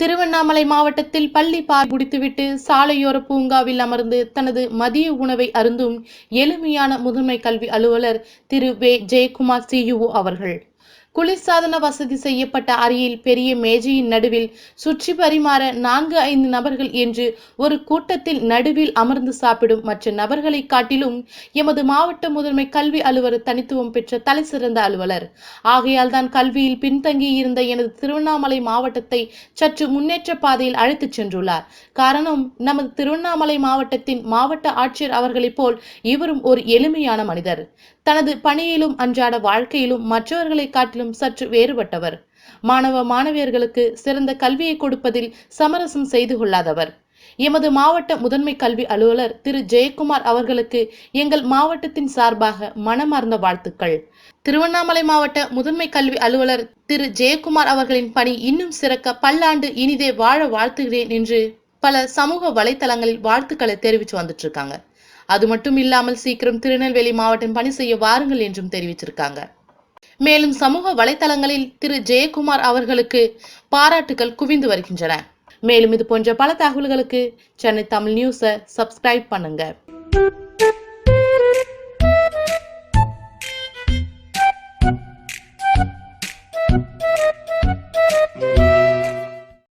திருவண்ணாமலை மாவட்டத்தில் பள்ளி பார் முடித்துவிட்டு சாலையோர பூங்காவில் அமர்ந்து தனது மதிய உணவை அருந்தும் எளிமையான முதன்மை கல்வி அலுவலர் திரு வே ஜெயக்குமார் சியுஓ அவர்கள். குளிர்சாதன வசதி செய்யப்பட்ட அறையில் பெரிய மேஜையின் நடுவில் சுற்றி பரிமாற நான்கு ஐந்து நபர்கள் என்று ஒரு கூட்டத்தில் நடுவில் அமர்ந்து சாப்பிடும் மற்ற நபர்களை காட்டிலும் எமது மாவட்ட முதன்மை கல்வி அலுவலர் தனித்துவம் பெற்ற தலைசிறந்த அலுவலர். ஆகையால் தான் கல்வியில் பின்தங்கி இருந்த எனது திருவண்ணாமலை மாவட்டத்தை சற்று முன்னேற்ற பாதையில் அழைத்துச் சென்றுள்ளார். காரணம் நமது திருவண்ணாமலை மாவட்டத்தின் மாவட்ட ஆட்சியர் அவர்களைப் போல் இவரும் ஒரு எளிமையான மனிதர். தனது பணியிலும் அன்றாட வாழ்க்கையிலும் மற்றவர்களை காட்டி காட்டிலும் சற்று வேறுபட்டவர். மாணவ மாணவியர்களுக்கு சிறந்த கல்வியை கொடுப்பதில் சமரசம் செய்து கொள்ளாதவர். எமது மாவட்ட முதன்மை கல்வி அலுவலர் திரு. ஜெயக்குமார் அவர்களுக்கு எங்கள் மாவட்டத்தின் சார்பாக மனமார்ந்த வாழ்த்துக்கள். திருவண்ணாமலை மாவட்ட முதன்மை கல்வி அலுவலர் திரு. ஜெயக்குமார் அவர்களின் பணி இன்னும் சிறக்க பல்லாண்டு இனிதே வாழ வாழ்த்துகிறேன் என்று பல சமூக வலைத்தளங்களில் வாழ்த்துக்களை தெரிவித்து வந்துட்டு இருக்காங்க அது மட்டும் இல்லாமல் சீக்கிரம் திருநெல்வேலி மாவட்டம் பணி செய்ய வாருங்கள் என்றும் தெரிவிச்சிருக்காங்க. மேலும் சமூக வலைத்தளங்களில் திரு ஜெயக்குமார் அவர்களுக்கு பாராட்டுகள் குவிந்து வருகின்றன. மேலும் இது போன்ற பல தகவல்களுக்கு சென்னை தமிழ் நியூஸை சப்ஸ்கிரைப் பண்ணுங்க.